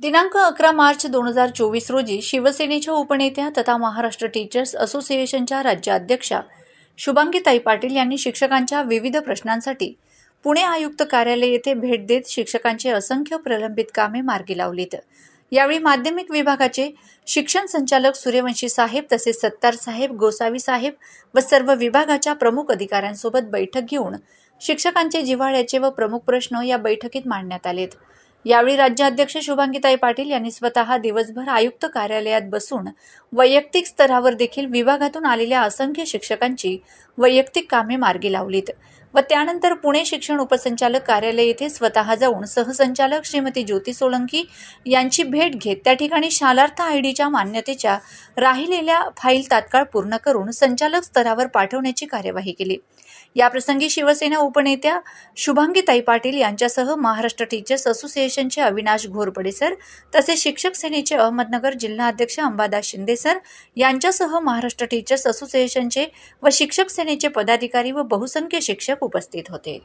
दिनांक अकरा मार्च दोन हजार चोवीस रोजी शिवसेनेच्या उपनेत्या तथा महाराष्ट्र टीचर्स असोसिएशनच्या राज्याध्यक्षा शुभांगीताई पाटील यांनी शिक्षकांच्या विविध प्रश्नांसाठी पुणे आयुक्त कार्यालय येथे भेट देत शिक्षकांचे असंख्य प्रलंबित कामे मार्गी लावलीत. यावेळी माध्यमिक विभागाचे शिक्षण संचालक सूर्यवंशी साहेब तसेच सत्तार साहेब गोसावी साहेब व सर्व विभागाच्या प्रमुख अधिकाऱ्यांसोबत बैठक घेऊन शिक्षकांचे जिव्हाळ्याचे व प्रमुख प्रश्न या बैठकीत मांडण्यात आलेत. यावेळी राज्याध्यक्ष शुभांगीताई पाटील यांनी स्वतः दिवसभर आयुक्त कार्यालयात बसून वैयक्तिक स्तरावर देखील विभागातून आलेल्या असंख्य शिक्षकांची वैयक्तिक कामे मार्गी लावलीत. व त्यानंतर पुणे शिक्षण उपसंचालक कार्यालय येथे स्वतः जाऊन सहसंचालक श्रीमती ज्योती सोळंकी यांची भेट घेत त्या ठिकाणी शालार्थ आय डीच्या मान्यतेच्या राहिलेल्या फाईल तात्काळ पूर्ण करून संचालक स्तरावर पाठवण्याची कार्यवाही केली. याप्रसंगी शिवसेना उपनेत्या शुभांगीताई पाटील यांच्यासह महाराष्ट्र टीचर्स असोसिएशनचे अविनाश घोरपडे सर तसेच शिक्षक सेनेचे अहमदनगर जिल्हा अध्यक्ष अंबादास शिंदे सर यांच्यासह महाराष्ट्र टीचर्स असोसिएशनचे व शिक्षक सेनेचे पदाधिकारी व बहुसंख्य शिक्षक उपस्थित होते